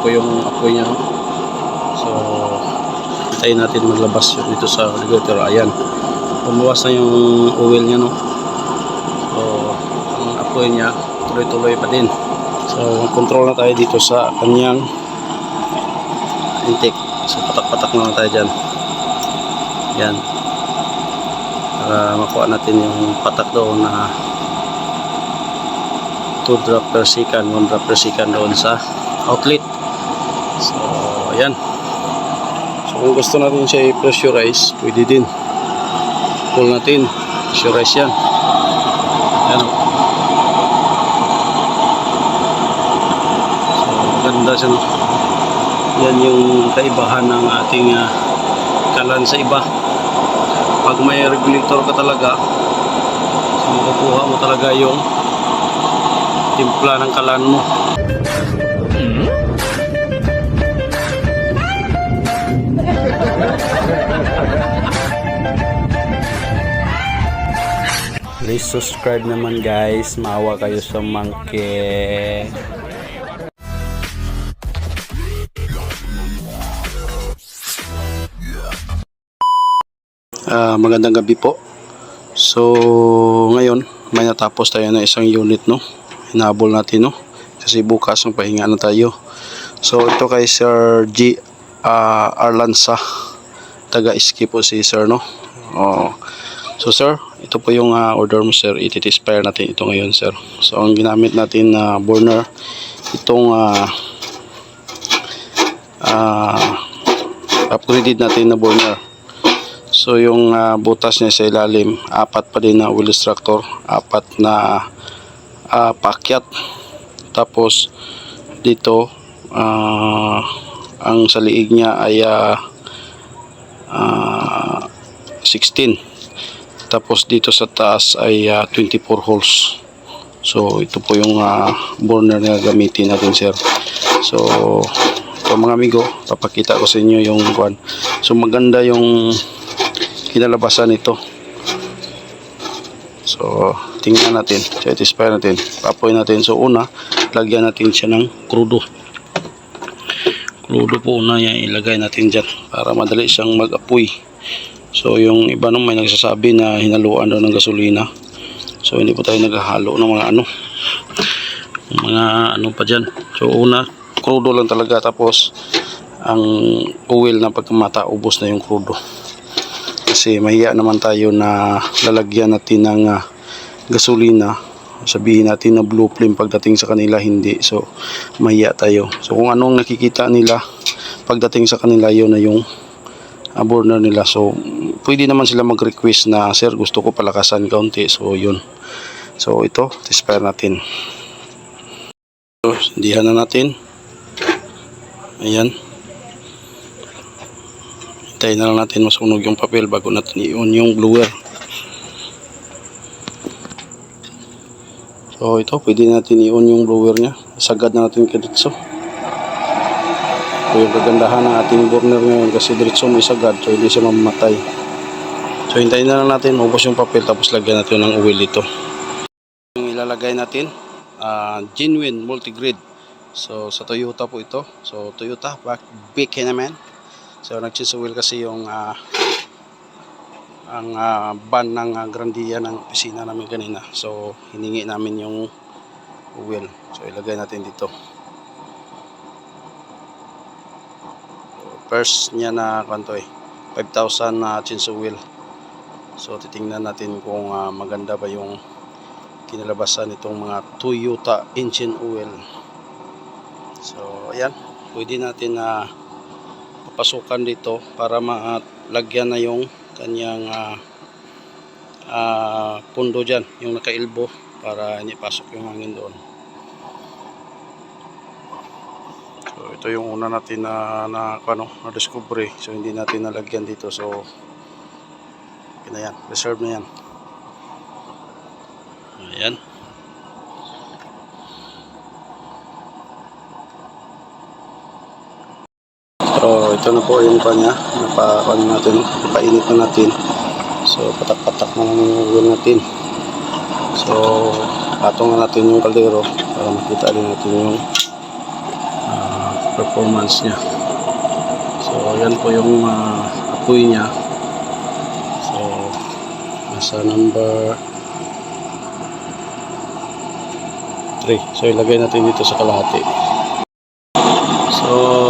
po yung apoy niya. So, hintayin natin maglabas yun dito sa regulator. Ayan. Pumuwas na yung oil niya, no? So, ang apoy niya, tuloy-tuloy pa din. So, control na tayo dito sa kanyang intake. So, patak-patak na lang tayo dyan. Yan. Para makuha natin yung patak doon na 2 drop per second, 1 drop per second doon sa outlet. So, ayan. So, kung gusto natin siya i-pressurize, pwede din. Pull natin. Pressurize yan. Ayan. oh. So, ganda siya. Yan yung kaibahan ng ating ah, kalan sa iba. Pag may regulator ka talaga, so makukuha mo talaga yung timpla ng kalan mo. Please subscribe naman guys. Maawa kayo sa monkey. Ah, magandang gabi po. So, ngayon, may natapos tayo na isang unit, no? Hinabol natin, no? Kasi bukas ang pahinga na tayo. So, ito kay Sir G. ah, Arlanza. Taga-iski po si Sir, no? Oh. So, Sir, ito po yung ah, order mo, Sir. Iti-expire natin ito ngayon, Sir. So, ang ginamit natin na burner, itong ah, ah, upgraded natin na burner. So yung ah, butas niya sa ilalim, apat pa din na wheel extractor, apat na ah, pakyat. Tapos dito ah, ang sa liig niya ay ah, ah, 16. Tapos dito sa taas ay ah, 24 holes. So ito po yung ah, burner na gamitin natin sir. So ito mga amigo, papakita ko sa inyo yung kuan. So maganda yung kinalabasan nito. So, tingnan natin. Satisfy natin. Papoy natin. So, una, lagyan natin siya ng krudo. Krudo po una yan. Ilagay natin dyan para madali siyang mag-apoy. So, yung iba nung may nagsasabi na hinaluan daw ng gasolina. So, hindi po tayo naghahalo ng mga ano. Mga ano pa dyan. So, una, krudo lang talaga. Tapos, ang oil na pagkamata, ubos na yung krudo kasi mahiya naman tayo na lalagyan natin ng ah, gasolina sabihin natin na blue flame pagdating sa kanila hindi. So mahiya tayo. So kung anong nakikita nila pagdating sa kanila yun na yung ah, burner nila. So pwede naman sila mag request na sir gusto ko palakasan kaunti. So yun. So ito tespire natin. So hindihan na natin. Ayan. Hintayin na lang natin masunog yung papel bago natin i-on yung blower. So ito, pwede natin i-on yung blower niya. Isagad na natin kay Ditso. Ito yung kagandahan ng ating burner ngayon kasi Ditso may sagad so hindi siya mamamatay. So hintayin na lang natin, maubos yung papel tapos lagyan natin ng oil ito. Yung ilalagay natin, ah, genuine multigrid. So sa Toyota po ito. So Toyota, back big naman. So nagsisulwil kasi yung ah, ang ah, van ng ah, Grandia ng opisina namin kanina. So hiningi namin yung wheel. So ilagay natin dito. First niya na kanto eh. 5,000 na chinso wheel. So titingnan natin kung ah, maganda ba yung kinalabasan nitong mga Toyota engine oil. So ayan, pwede natin na papasukan dito para malagyan na yung kanyang ah, ah, pundo dyan, yung nakailbo para hindi pasok yung hangin doon. So ito yung una natin na, na ano, na discovery. So hindi natin nalagyan dito. So yun na yan, reserve na yan. Ayan. So, ito na po yung kanya. Napakuan natin, napainit na natin. So, patak-patak na lang yung natin. So, patong na natin yung kaldero para makita din natin yung ah, performance niya. So, yan po yung ah, apoy niya. So, nasa number 3. So, ilagay natin dito sa kalahati. So,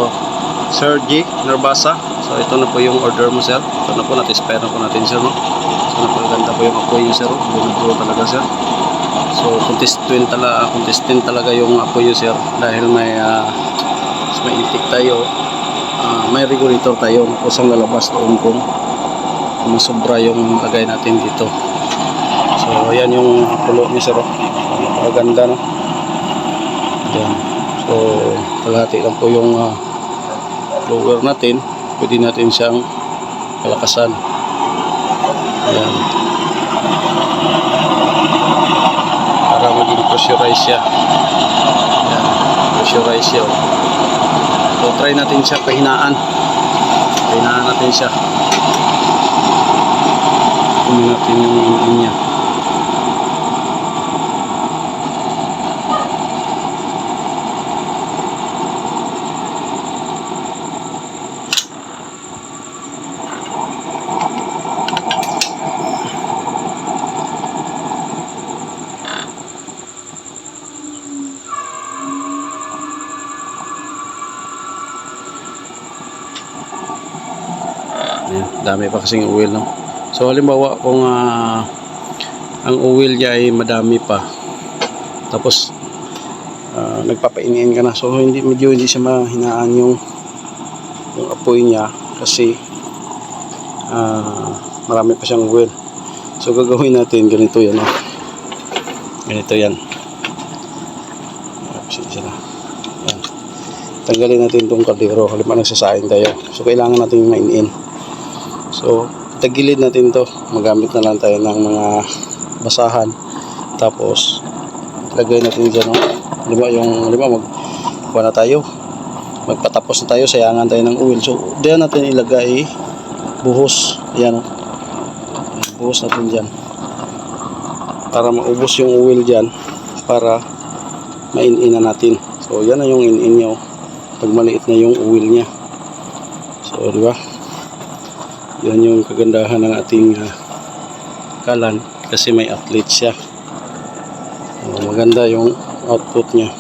Sir G. Narbasa. So, ito na po yung order mo, sir. Ito na po, natin-spare na po natin, sir, no? So, napaganda po yung apoy niyo, sir. Bunubuo talaga, sir. So, contestant talaga, contestant talaga yung apoy niyo, sir. Dahil may, ah, mas may intik tayo. Ah, may regulator tayo. Kusang lalabas doon kung masobra yung lagay natin dito. So, ayan yung pulo niya, sir. oh. Napakaganda, no? Ayan. So, kalahati lang po yung ah, blower natin. Pwede natin siyang palakasan. Ayan. Para maging pressurize siya. Ayan. Pressurize siya. So, try natin siya pahinaan. Pahinaan natin siya. Kunin natin yung ingin Ayan, dami pa kasing oil, no? So, halimbawa, kung ah, ang oil niya ay madami pa, tapos, ah, nagpapainiin ka na, so, hindi, medyo hindi siya mahinaan yung, yung apoy niya, kasi, ah, marami pa siyang oil. So, gagawin natin, ganito yan, no? Ganito yan. Yan. Tanggalin natin itong kaldero, halimbawa nagsasaing tayo. So, kailangan natin mainin. So, tagilid natin to. Magamit na lang tayo ng mga basahan. Tapos, lagay natin dyan. No? Lima yung, lima mag, kuha na tayo. Magpatapos na tayo, sayangan tayo ng oil. So, diyan natin ilagay buhos. Ayan, no? Buhos natin dyan. Para maubos yung oil dyan. Para mainin na natin. So, yan na yung in-in nyo. Pag maliit na yung oil niya. So, di ba? Yan yung kagandahan ng ating ah, kalan kasi may athlete siya. Oh, maganda yung output niya.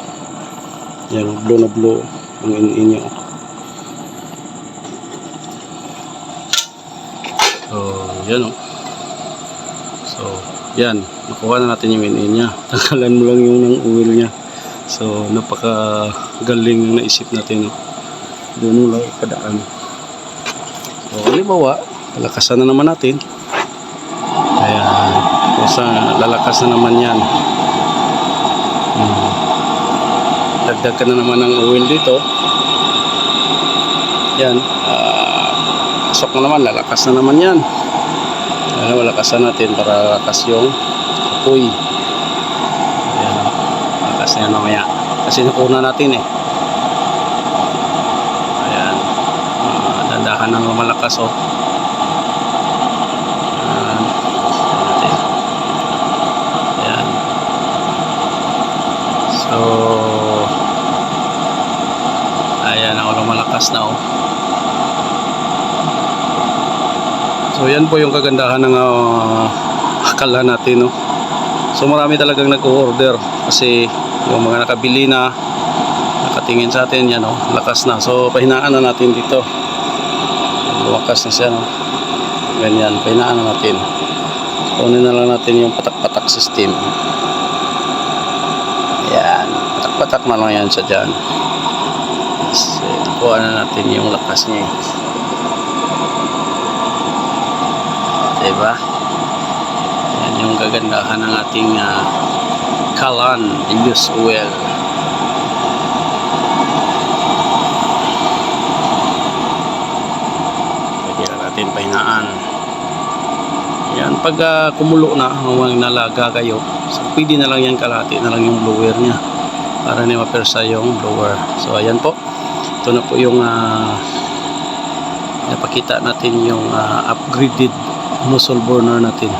Yan, blue na blue ang in niya. So, yan oh. So, yan. Nakuha na natin yung in niya. Tanggalan mo lang yung ng oil niya. So, napaka galing ng naisip natin. oh. Doon mo lang ipadaan. So, halimbawa, palakasan na naman natin. Ayan. Kasi lalakas na naman yan. Hmm. Dagdag ka na naman ng oil dito. Yan. Ah, pasok na naman. Lalakas na naman yan. Ayan, malakasan natin para lakas yung apoy. Ayan. Lakas na yan mamaya. Kasi nakuna natin eh. Ayan. Ah, dandahan ng lumalakas oh. Ayan. Ayan. Ayan. So, ayan ako lumalakas na oh. So, yan po yung kagandahan ng uh, akala natin no. So, marami talagang nag-order kasi yung mga nakabili na nakatingin sa atin yan oh, lakas na. So, pahinaan na natin dito. Lumakas na siya no. Ganyan, pahinaan na natin. Kunin na lang natin yung patak-patak system. Patak-patak na lang yan sa dyan. Nakuha na natin yung lakas niya. eh. Diba? Yan yung kagandahan ng ating ah, Kalan use oil. Pwede na natin pahinaan. Yan, pag ah, kumulo na, huwag nalaga kayo, so, pwede na lang yan kalahati na lang yung blower niya para na mapersa yung blower. So, ayan po. Ito na po yung ah, napakita natin yung ah, upgraded nozzle burner natin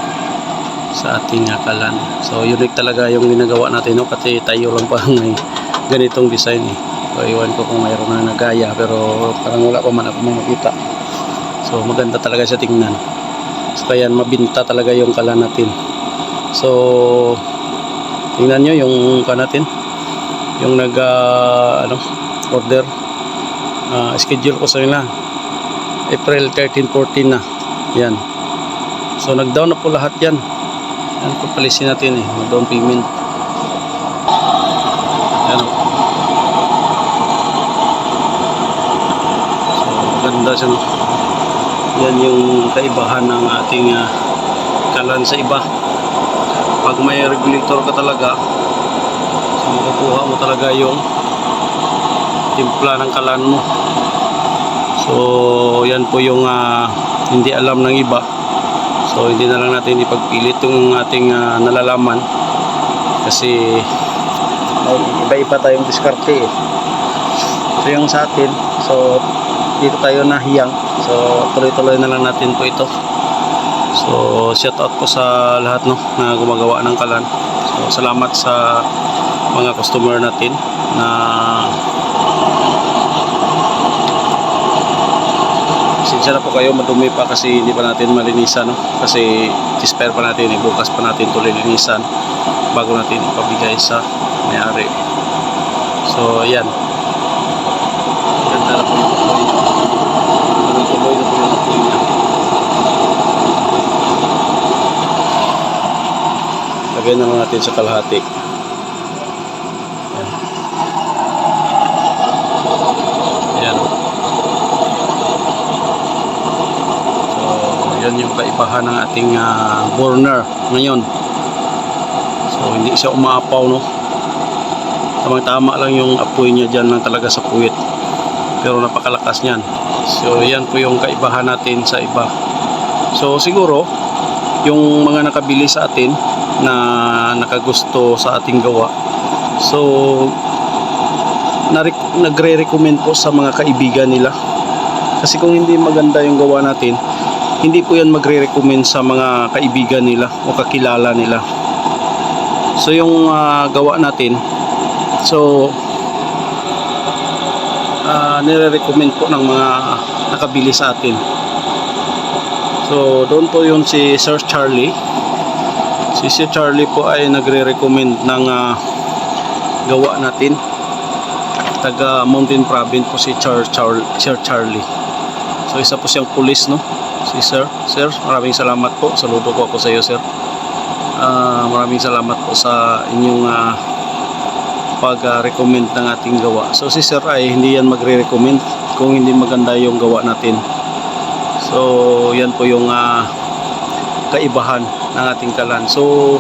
sa ating ah, kalan. So, unique talaga yung ginagawa natin, no? Kasi tayo lang pa may ganitong design, eh. So, iwan ko kung mayroon na nagaya pero parang wala pa man ako makita. So maganda talaga siya tingnan. So kaya mabinta talaga yung kala natin. So tingnan nyo yung kala natin. Yung nag ah, ano, order. Ah, schedule ko sa nila. April 13, 14 na. Yan. So nag-down na po lahat yan. Yan papalisin natin eh. Mag-down payment. Yan. So maganda siya. no? Yan yung kaibahan ng ating ah, kalan sa iba. Pag may regulator ka talaga, makukuha mo talaga yung timpla ng kalan mo. So, yan po yung ah, hindi alam ng iba. So, hindi na lang natin ipagpilit yung ating ah, nalalaman. Kasi, iba-iba tayong diskarte eh. So, yung sa atin, so, dito tayo nahiyang. So, tuloy-tuloy na lang natin po ito. So, shout out po sa lahat no, na gumagawa ng kalan. So, salamat sa mga customer natin na Sinsya po kayo, madumi pa kasi hindi pa natin malinisan. No? Kasi spare pa natin, bukas pa natin ito lilinisan bago natin ipabigay sa may-ari. So, ayan. Ganda na po yung na po natin sa kalahati. Ayan. Ayan. So, kaibahan ng ating ah, burner ngayon. So, hindi siya umaapaw, no? Tamang-tama lang yung apoy niya dyan lang talaga sa puwit. Pero napakalakas niyan. So, yan po yung kaibahan natin sa iba. So, siguro, yung mga nakabili sa atin na nakagusto sa ating gawa. So, nagre-recommend po sa mga kaibigan nila. Kasi kung hindi maganda yung gawa natin, hindi po yan magre-recommend sa mga kaibigan nila o kakilala nila. So yung ah, gawa natin, so ah, nire-recommend po ng mga nakabili sa atin. So doon po yun si Sir Charlie. Si Sir Charlie po ay nagre-recommend ng ah, gawa natin. Taga Mountain Province po si Char Char Sir Charlie. So isa po siyang pulis no. Si Sir. Sir, maraming salamat po. Saludo po ako sa iyo, Sir. Ah, maraming salamat po sa inyong ah, pag-recommend ng ating gawa. So si Sir ay hindi yan magre-recommend kung hindi maganda yung gawa natin. So yan po yung ah, kaibahan ng ating kalan. So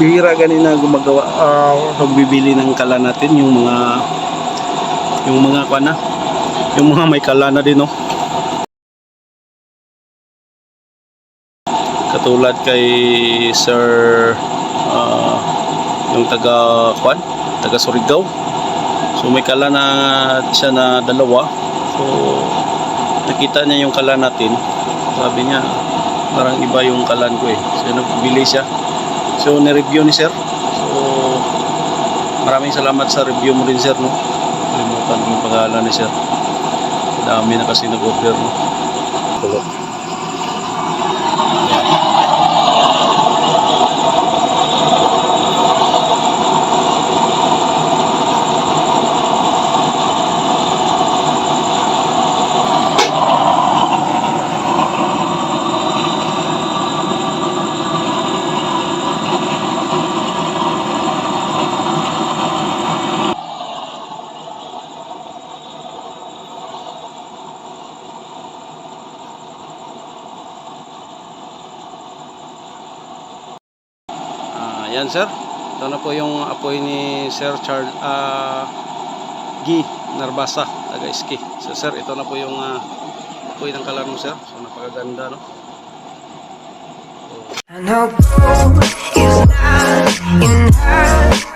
bihira ganina gumagawa uh, nagbibili ng kalan natin yung mga yung mga kana yung mga may kalana din no katulad kay Sir ah, yung taga Kwan, taga Surigao. So may kala na siya na dalawa. So nakita niya yung kala natin. Sabi niya parang iba yung kalan ko eh. So nagbili siya. So ni-review ni Sir. So maraming salamat sa review mo rin Sir no. Kalimutan ko yung pangalan ni Sir. Dami na kasi nag-order no. sir. Ito na po yung apoy ni Sir Charles uh, ah, G. Narbasa, taga Iski. So sir, ito na po yung uh, apoy ng kalaro sir. So napakaganda no. So, I know is not in her.